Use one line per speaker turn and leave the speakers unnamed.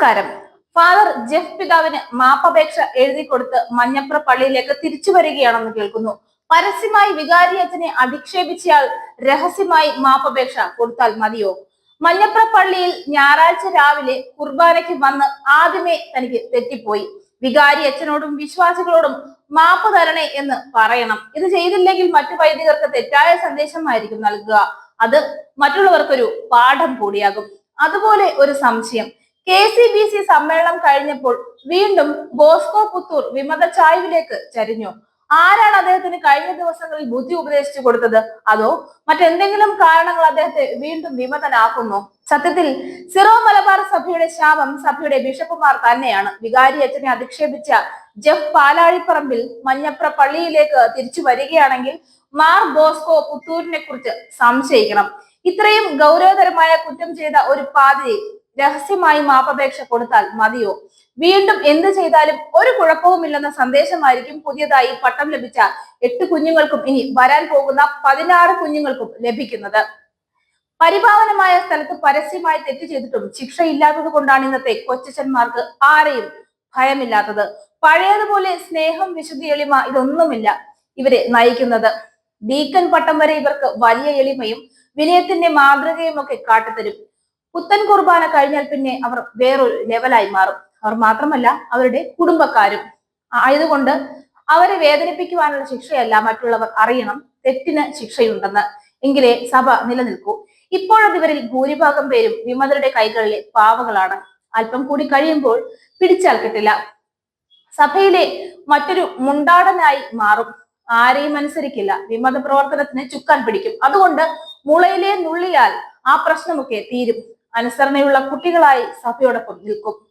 നമസ്കാരം. Father Jeff പിതാവിന് മാപ്പപേക്ഷ എഴുതി കൊടുത്ത് മഞ്ഞപ്ര പള്ളിയിലേക്ക് തിരിച്ചു വരികയാണെന്ന് കേൾക്കുന്നു. പരസ്യമായി വികാരി അച്ഛനെ അധിക്ഷേപിച്ചയാൾ രഹസ്യമായി മാപ്പപേക്ഷ കൊടുത്താൽ മതിയോ? മഞ്ഞപ്ര പള്ളിയിൽ ഞായറാഴ്ച രാവിലെ കുർബാനയ്ക്ക് വന്ന് ആദ്യമേ തനിക്ക് തെറ്റിപ്പോയി. വികാരി അച്ഛനോടും വിശ്വാസികളോടും മാപ്പ് തരണേ എന്ന് പറയണം. ഇത് ചെയ്തില്ലെങ്കിൽ മറ്റു വൈദികർക്ക് തെറ്റായ സന്ദേശമായിരിക്കും നൽകുക. അത് മറ്റുള്ളവർക്കൊരു പാഠം കൂടിയാകും. അതുപോലെ ഒരു സംശയം. കെ സി ബി സി സമ്മേളനം കഴിഞ്ഞപ്പോൾ വീണ്ടും ബോസ്കോ പുത്തൂർ വിമത ചായ്വിലേക്ക് ചരിഞ്ഞു. ആരാണ് അദ്ദേഹത്തിന് കഴിഞ്ഞ ദിവസങ്ങളിൽ ബുദ്ധി ഉപദേശിച്ചു കൊടുത്തത്? അതോ മറ്റെന്തെങ്കിലും കാരണങ്ങൾ അദ്ദേഹത്തെ വീണ്ടും വിമതനാക്കുന്നു? സത്യത്തിൽ സിറോ മലബാർ സഭയുടെ ശാപം സഭയുടെ ബിഷപ്പുമാർ തന്നെയാണ്. വികാരി അച്ഛനെ അധിക്ഷേപിച്ച ജെഫ് പാലാഴിപ്പറമ്പിൽ മഞ്ഞപ്ര പള്ളിയിലേക്ക് തിരിച്ചു വരികയാണെങ്കിൽ മാർ ബോസ്കോ പുത്തൂരിനെ കുറിച്ച് സംശയിക്കണം. ഇത്രയും ഗൗരവതരമായ കുറ്റം ചെയ്ത ഒരു പാതിരി രഹസ്യമായി മാപ്പപേക്ഷ കൊടുത്താൽ മതിയോ? വീണ്ടും എന്ത് ചെയ്താലും ഒരു കുഴപ്പവുമില്ലെന്ന സന്ദേശമായിരിക്കും പുതിയതായി പട്ടം ലഭിച്ച എട്ട് കുഞ്ഞുങ്ങൾക്കും ഇനി വരാൻ പോകുന്ന പതിനാറ് കുഞ്ഞുങ്ങൾക്കും ലഭിക്കുന്നത്. പരിപാവനമായ സ്ഥലത്ത് പരസ്യമായി തെറ്റ് ചെയ്തിട്ടും ശിക്ഷയില്ലാത്തത് കൊണ്ടാണ് ഇന്നത്തെ കൊച്ചന്മാർക്ക് ആരെയും ഭയമില്ലാത്തത്. പഴയതുപോലെ സ്നേഹം വിശുദ്ധി എളിമ ഇതൊന്നുമില്ല ഇവരെ നയിക്കുന്നത്. ഡീക്കൻ പട്ടം വരെ ഇവർക്ക് വലിയ എളിമയും വിനയത്തിന്റെ മാതൃകയും ഒക്കെ കാട്ടിത്തരും. പുത്തൻ കുർബാന കഴിഞ്ഞാൽ പിന്നെ അവർ വേറൊരു ലെവലായി മാറും. അവർ മാത്രമല്ല അവരുടെ കുടുംബക്കാരും. ആയതുകൊണ്ട് അവരെ വേദനിപ്പിക്കുവാനുള്ള ശിക്ഷയല്ല മറ്റുള്ളവർ അറിയണം. തെറ്റിന് ശിക്ഷയുണ്ടെന്ന്. എങ്കിലേ സഭ നിലനിൽക്കൂ. ഇപ്പോഴത് ഇവരിൽ ഭൂരിഭാഗം പേരും വിമതരുടെ കൈകളിലെ പാവകളാണ് അല്പം കൂടി കഴിയുമ്പോൾ പിടിച്ചാൽ കിട്ടില്ല. സഭയിലെ മറ്റൊരു മുണ്ടാടനായി മാറും. ആരെയും അനുസരിക്കില്ല. വിമത പ്രവർത്തനത്തിന് ചുക്കാൻ പിടിക്കും. അതുകൊണ്ട് മുളയിലെ നുള്ളിയാൽ ആ പ്രശ്നമൊക്കെ തീരും. അനുസരണയുള്ള കുട്ടികളായി സഭയോടൊപ്പം നിൽക്കും.